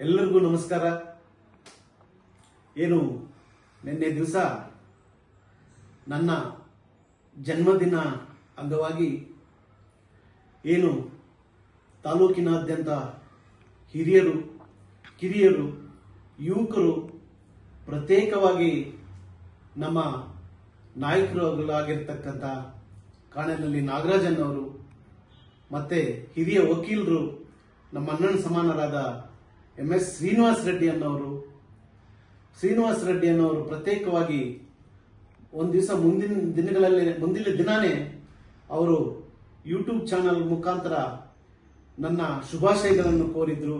ಎಲ್ಲರಿಗೂ ನಮಸ್ಕಾರ. ಏನು, ನಿನ್ನೆ ದಿವಸ ನನ್ನ ಜನ್ಮದಿನ ಅಂಗವಾಗಿ ಏನು, ತಾಲೂಕಿನಾದ್ಯಂತ ಹಿರಿಯರು, ಕಿರಿಯರು, ಯುವಕರು ಪ್ರತ್ಯೇಕವಾಗಿ ನಮ್ಮ ನಾಯಕರುಗಳಾಗಿರ್ತಕ್ಕಂಥ ಕಾಣೆನಲ್ಲಿ ನಾಗರಾಜನ್ ಅವರು ಮತ್ತೆ ಹಿರಿಯ ವಕೀಲರು, ನಮ್ಮ ಅಣ್ಣನ ಸಮಾನರಾದ ಎಂ ಎಸ್ ಶ್ರೀನಿವಾಸ್ ರೆಡ್ಡಿ ಅನ್ನೋರು, ಶ್ರೀನಿವಾಸ್ ರೆಡ್ಡಿ ಅನ್ನೋರು ಪ್ರತ್ಯೇಕವಾಗಿ ಒಂದು ದಿವಸ ಮುಂದಿನ ದಿನಗಳಲ್ಲಿ, ಮುಂದಿನ ದಿನಾನೇ ಅವರು ಯೂಟ್ಯೂಬ್ ಚಾನಲ್ ಮುಖಾಂತರ ನನ್ನ ಶುಭಾಶಯಗಳನ್ನು ಕೋರಿದ್ರು.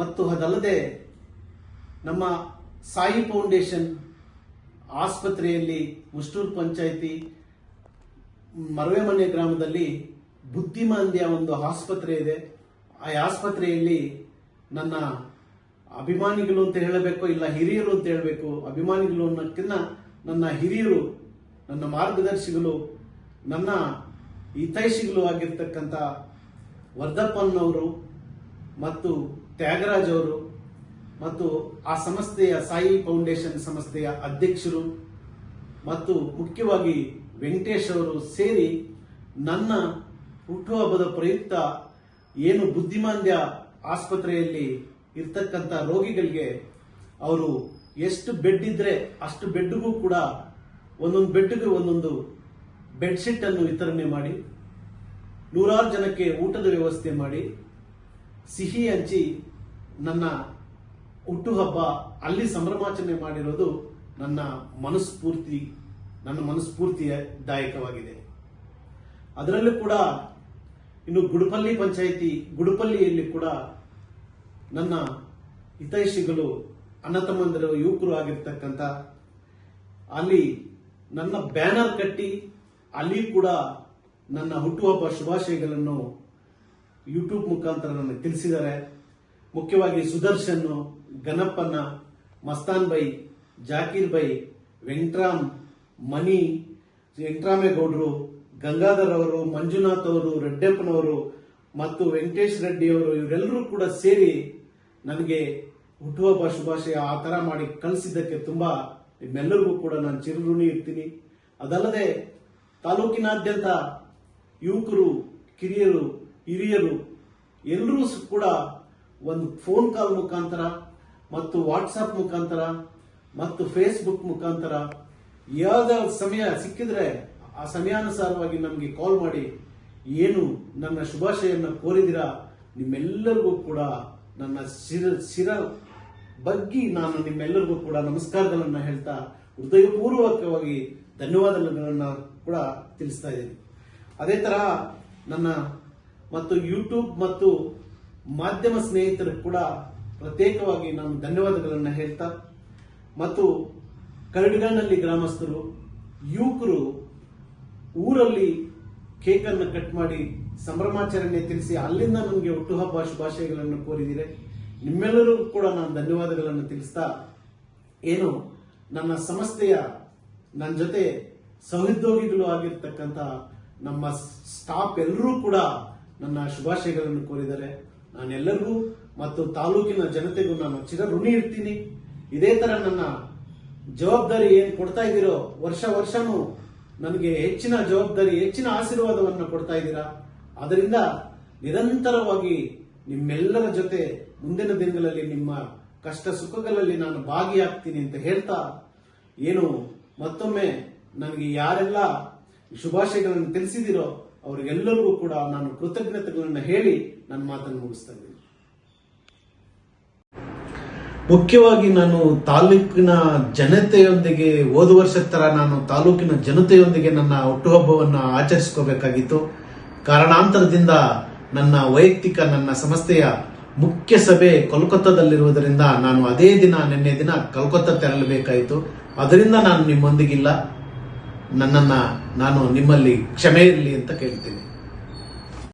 ಮತ್ತು ಅದಲ್ಲದೆ ನಮ್ಮ ಸಾಯಿ ಫೌಂಡೇಶನ್ ಆಸ್ಪತ್ರೆಯಲ್ಲಿ ಮುಷ್ಟೂರು ಪಂಚಾಯಿತಿ, ಮರವೆಮನೆ ಗ್ರಾಮದಲ್ಲಿ ಬುದ್ಧಿಮಾಂದ್ಯ ಒಂದು ಆಸ್ಪತ್ರೆ ಇದೆ. ಆ ಆಸ್ಪತ್ರೆಯಲ್ಲಿ ನನ್ನ ಅಭಿಮಾನಿಗಳು ಅಂತ ಹೇಳಬೇಕು ಇಲ್ಲ ಹಿರಿಯರು ಅಂತ ಹೇಳಬೇಕು, ಅಭಿಮಾನಿಗಳು ಅನ್ನೋಕ್ಕಿಂತ ನನ್ನ ಹಿರಿಯರು, ನನ್ನ ಮಾರ್ಗದರ್ಶಿಗಳು, ನನ್ನ ಹಿತೈಷಿಗಳು ಆಗಿರ್ತಕ್ಕಂಥ ವರ್ಧಪ್ಪನವರು ಮತ್ತು ತ್ಯಾಗರಾಜ್ ಅವರು ಮತ್ತು ಆ ಸಂಸ್ಥೆಯ ಸಾಯಿ ಫೌಂಡೇಶನ್ ಸಂಸ್ಥೆಯ ಅಧ್ಯಕ್ಷರು ಮತ್ತು ಮುಖ್ಯವಾಗಿ ವೆಂಕಟೇಶ್ ಅವರು ಸೇರಿ ನನ್ನ ಹುಟ್ಟುಹಬ್ಬದ ಪ್ರಯುಕ್ತ ಏನು ಬುದ್ಧಿಮಾಂದ್ಯ ಆಸ್ಪತ್ರೆಯಲ್ಲಿ ಇರ್ತಕ್ಕಂಥ ರೋಗಿಗಳಿಗೆ ಅವರು ಎಷ್ಟು ಬೆಡ್ ಇದ್ರೆ ಅಷ್ಟು ಬೆಡ್ಗೂ ಕೂಡ ಒಂದೊಂದು ಬೆಡ್ಗೆ ಒಂದೊಂದು ಬೆಡ್ಶೀಟ್ ಅನ್ನು ವಿತರಣೆ ಮಾಡಿ, ನೂರಾರು ಜನಕ್ಕೆ ಊಟದ ವ್ಯವಸ್ಥೆ ಮಾಡಿ, ಸಿಹಿ ಹಂಚಿ ನನ್ನ ಹುಟ್ಟುಹಬ್ಬ ಅಲ್ಲಿ ಸಂಭ್ರಮಾಚರಣೆ ಮಾಡಿರೋದು ನನ್ನ ಮನಸ್ಫೂರ್ತಿ, ನನ್ನ ಮನಸ್ಫೂರ್ತಿಯ ದಾಯಕವಾಗಿದೆ ಅದರಲ್ಲೂ ಕೂಡ ಇನ್ನು ಗುಡುಪಲ್ಲಿ ಪಂಚಾಯಿತಿ ಗುಡುಪಲ್ಲಿಯಲ್ಲಿ ಕೂಡ ನನ್ನ ಹಿತೈಷಿಗಳು ಅಣ್ಣ ತಮ್ಮಂದಿರು ಯುವಕರು ಆಗಿರ್ತಕ್ಕಂಥ, ಅಲ್ಲಿ ನನ್ನ ಬ್ಯಾನರ್ ಕಟ್ಟಿ ಅಲ್ಲಿ ಕೂಡ ನನ್ನ ಹುಟ್ಟುಹಬ್ಬ ಶುಭಾಶಯಗಳನ್ನು ಯೂಟ್ಯೂಬ್ ಮುಖಾಂತರ ನನಗೆ ತಿಳಿಸಿದ್ದಾರೆ. ಮುಖ್ಯವಾಗಿ ಸುದರ್ಶನ್ ಗಣಪನ್ನ ಮಸ್ತಾನ್ ಬೈ, ಜಾಕೀರ್ ಬೈ, ವೆಂಕಟ್ರಾಮ್ ಮಣಿ ವೆಂಕಟರಾಮೇಗೌಡರು ಗಂಗಾಧರ್ ಅವರು, ಮಂಜುನಾಥ್ ಅವರು, ರೆಡ್ಡಪ್ಪನವರು ಮತ್ತು ವೆಂಕಟೇಶ್ ರೆಡ್ಡಿ ಅವರು ಇವರೆಲ್ಲರೂ ಕೂಡ ಸೇರಿ ನನಗೆ ಹುಟ್ಟುಹಬ್ಬ ಶುಭಾಶಯ ಆ ಥರ ಮಾಡಿ ಕಳಿಸಿದ್ದಕ್ಕೆ ತುಂಬಾ ನಿಮ್ಮೆಲ್ಲರಿಗೂ ಕೂಡ ನಾನು ಚಿರಋಣಿ ಇರ್ತೀನಿ. ಅದಲ್ಲದೆ ತಾಲೂಕಿನಾದ್ಯಂತ ಯುವಕರು, ಕಿರಿಯರು, ಹಿರಿಯರು ಎಲ್ಲರೂ ಕೂಡ ಒಂದು ಫೋನ್ ಕಾಲ್ ಮುಖಾಂತರ ಮತ್ತು ವಾಟ್ಸಪ್ ಮುಖಾಂತರ ಮತ್ತು ಫೇಸ್ಬುಕ್ ಮುಖಾಂತರ ಯಾವ್ದಾವ್ದು ಸಮಯ ಸಿಕ್ಕಿದ್ರೆ ಆ ಸಮಯಾನುಸಾರವಾಗಿ ನಮಗೆ ಕಾಲ್ ಮಾಡಿ, ಏನು ನನ್ನ ಶುಭಾಶಯನ್ನು ಕೋರಿದಿರಾ? ನಿಮ್ಮೆಲ್ಲರಿಗೂ ಕೂಡ ನನ್ನ ಶಿರ ಶಿರ ಬಗ್ಗಿ ನಾನು ನಿಮ್ಮೆಲ್ಲರಿಗೂ ಕೂಡ ನಮಸ್ಕಾರಗಳನ್ನು ಹೇಳ್ತಾ, ಹೃದಯಪೂರ್ವಕವಾಗಿ ಧನ್ಯವಾದಗಳನ್ನು ಕೂಡ ತಿಳಿಸ್ತಾ ಇದ್ದೀನಿ. ಅದೇ ತರಹ ನನ್ನ ಮತ್ತು ಯೂಟ್ಯೂಬ್ ಮತ್ತು ಮಾಧ್ಯಮ ಸ್ನೇಹಿತರು ಕೂಡ ಪ್ರತ್ಯೇಕವಾಗಿ ನಾನು ಧನ್ಯವಾದಗಳನ್ನು ಹೇಳ್ತಾ, ಮತ್ತು ಕರಡಿಗಾನಲ್ಲಿ ಗ್ರಾಮಸ್ಥರು, ಯುವಕರು ಊರಲ್ಲಿ ಕೇಕ್ ಅನ್ನು ಕಟ್ ಮಾಡಿ ಸಂಭ್ರಮಾಚರಣೆ ತಿಳಿಸಿ ಅಲ್ಲಿಂದ ನನಗೆ ಹುಟ್ಟುಹಬ್ಬ ಶುಭಾಶಯಗಳನ್ನು ಕೋರಿದಿರೆ ನಿಮ್ಮೆಲ್ಲರಿಗೂ ಕೂಡ ನಾನು ಧನ್ಯವಾದಗಳನ್ನು ತಿಳಿಸ್ತಾ ಏನು, ನನ್ನ ಸಂಸ್ಥೆಯ ನನ್ನ ಜೊತೆ ಸಹೋದ್ಯೋಗಿಗಳು ಆಗಿರ್ತಕ್ಕಂಥ ನಮ್ಮ ಸ್ಟಾಫ್ ಎಲ್ಲರೂ ಕೂಡ ನನ್ನ ಶುಭಾಶಯಗಳನ್ನು ಕೋರಿದ್ದಾರೆ. ನಾನೆಲ್ಲರಿಗೂ ಮತ್ತು ತಾಲೂಕಿನ ಜನತೆಗೂ ನಾನು ಚಿರ ಋಣಿ ಇರ್ತೀನಿ. ಇದೇ ತರ ನನ್ನ ಜವಾಬ್ದಾರಿ ಏನು ಕೊಡ್ತಾ ಇದ್ದೀರೋ ವರ್ಷ ವರ್ಷನೂ ನನಗೆ ಹೆಚ್ಚಿನ ಜವಾಬ್ದಾರಿ, ಹೆಚ್ಚಿನ ಆಶೀರ್ವಾದವನ್ನು ಕೊಡ್ತಾ ಇದ್ದೀರಾ? ಅದರಿಂದ ನಿರಂತರವಾಗಿ ನಿಮ್ಮೆಲ್ಲರ ಜೊತೆ ಮುಂದಿನ ದಿನಗಳಲ್ಲಿ ನಿಮ್ಮ ಕಷ್ಟ ಸುಖಗಳಲ್ಲಿ ನಾನು ಭಾಗಿಯಾಗ್ತೀನಿ ಅಂತ ಹೇಳ್ತಾ ಏನು ಮತ್ತೊಮ್ಮೆ ನನಗೆ ಯಾರೆಲ್ಲ ಶುಭಾಶಯಗಳನ್ನು ತಿಳಿಸಿದಿರೋ ಅವರಿಗೆಲ್ಲರಿಗೂ ಕೂಡ ನಾನು ಕೃತಜ್ಞತೆಗಳನ್ನು ಹೇಳಿ ನನ್ನ ಮಾತನ್ನು ಮುಗಿಸ್ತೇನೆ. ಮುಖ್ಯವಾಗಿ ನಾನು ತಾಲೂಕಿನ ಜನತೆಯೊಂದಿಗೆ, ಹೋದ ವರ್ಷದ ತರ ನಾನು ತಾಲೂಕಿನ ಜನತೆಯೊಂದಿಗೆ ನನ್ನ ಹುಟ್ಟುಹಬ್ಬವನ್ನು ಆಚರಿಸ್ಕೋಬೇಕಾಗಿತ್ತು. ಕಾರಣಾಂತರದಿಂದ ನನ್ನ ವೈಯಕ್ತಿಕ, ನನ್ನ ಸಂಸ್ಥೆಯ ಮುಖ್ಯ ಸಭೆ ಕೋಲ್ಕತ್ತಾದಲ್ಲಿರುವುದರಿಂದ ನಾನು ಅದೇ ದಿನ, ನಿನ್ನೆ ದಿನ ಕೋಲ್ಕತ್ತಾ ತೆರಳಬೇಕಾಯಿತು. ಅದರಿಂದ ನಾನು ನಿಮ್ಮೊಂದಿಗಿಲ್ಲ. ನನ್ನನ್ನ ನಾನು ನಿಮ್ಮಲ್ಲಿ ಕ್ಷಮೆ ಇರಲಿ ಅಂತ ಕೇಳ್ತೀನಿ.